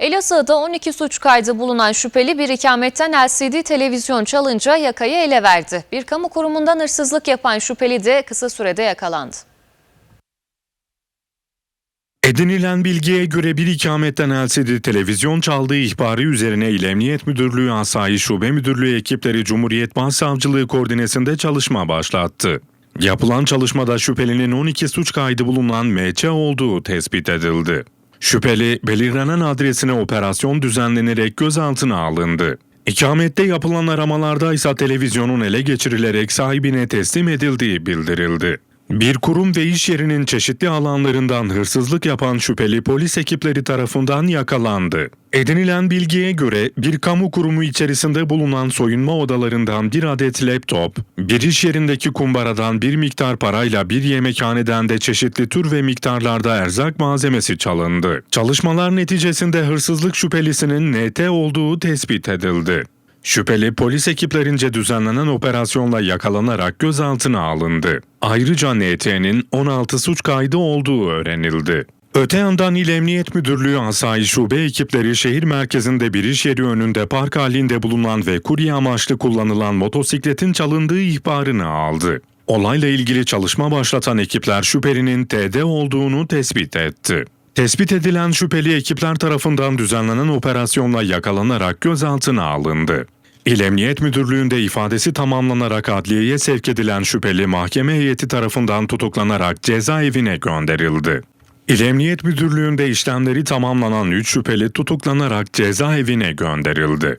Elazığ'da 12 suç kaydı bulunan şüpheli bir ikametten LCD televizyon çalınca yakayı ele verdi. Bir kamu kurumundan hırsızlık yapan şüpheli de kısa sürede yakalandı. Edinilen bilgiye göre bir ikametten LCD televizyon çaldığı ihbarı üzerine İl Emniyet Müdürlüğü Asayiş Şube Müdürlüğü ekipleri Cumhuriyet Başsavcılığı koordinesinde çalışma başlattı. Yapılan çalışmada şüphelinin 12 suç kaydı bulunan MÇ olduğu tespit edildi. Şüpheli belirlenen adresine operasyon düzenlenerek gözaltına alındı. İkamette yapılan aramalarda ise televizyonun ele geçirilerek sahibine teslim edildiği bildirildi. Bir kurum ve iş yerinin çeşitli alanlarından hırsızlık yapan şüpheli polis ekipleri tarafından yakalandı. Edinilen bilgiye göre bir kamu kurumu içerisinde bulunan soyunma odalarından bir adet laptop, bir iş yerindeki kumbaradan bir miktar parayla bir yemekhaneden de çeşitli tür ve miktarlarda erzak malzemesi çalındı. Çalışmalar neticesinde hırsızlık şüphelisinin NT olduğu tespit edildi. Şüpheli polis ekiplerince düzenlenen operasyonla yakalanarak gözaltına alındı. Ayrıca NT'nin 16 suç kaydı olduğu öğrenildi. Öte yandan İl Emniyet Müdürlüğü Asayiş Şube ekipleri şehir merkezinde bir iş yeri önünde park halinde bulunan ve kurye amaçlı kullanılan motosikletin çalındığı ihbarını aldı. Olayla ilgili çalışma başlatan ekipler şüphelinin TD olduğunu tespit etti. Tespit edilen şüpheli ekipler tarafından düzenlenen operasyonla yakalanarak gözaltına alındı. İl Emniyet Müdürlüğü'nde ifadesi tamamlanarak adliyeye sevk edilen şüpheli mahkeme heyeti tarafından tutuklanarak cezaevine gönderildi. İl Emniyet Müdürlüğü'nde işlemleri tamamlanan 3 şüpheli tutuklanarak cezaevine gönderildi.